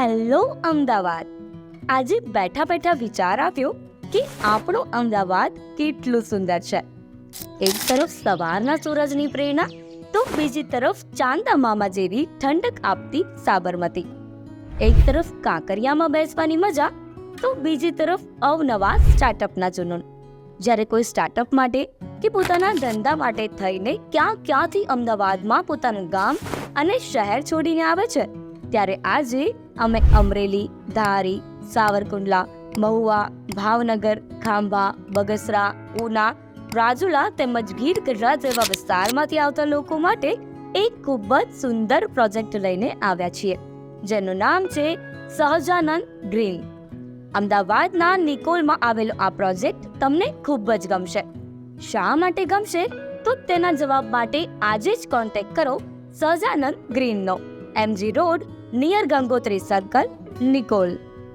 Hello Ahmedabad. આજે બેઠા બેઠા વિચાર આવ્યો કે આપણું અમદાવાદ કેટલું સુંદર છે. એક તરફ સવારના સૂરજની પ્રેરણા, તો બીજી તરફ ચાંદા મામા જેવી ઠંડક આપતી સાબરમતી. એક તરફ કાંકરિયામાં બેસવાની મજા, તો બીજી તરફ અવનવા સ્ટાર્ટઅપના જુનૂન. જ્યારે કોઈ સ્ટાર્ટઅપ માટે કે પોતાના ધંધા માટે થઈને ક્યાં ક્યાંથી અમદાવાદમાં પોતાનું ગામ અને શહેર છોડીને આવે છે, ત્યારે આજે અમે અમરેલી, ધારી, સાવરકુંડલા, મહુવા, ભાવનગર, ખાંભા, બગસરા, ઉના, રાજુલા તેમજ ગીર ગઢડા જેવા વિસ્તારમાંથી આવતા લોકો માટે એક ખૂબ જ સુંદર પ્રોજેક્ટ લઈને આવ્યા છીએ, જેનું નામ છે સહજાનંદ ગ્રીન. અમદાવાદના નિકોલમાં આવેલો આ પ્રોજેક્ટ તમને ખૂબ જ ગમશે. શા માટે ગમશે? તો તેના જવાબ માટે આજે જ કોન્ટેક્ટ કરો Sahajanand ગ્રીનનો. MG road near Gangotri circle Nikol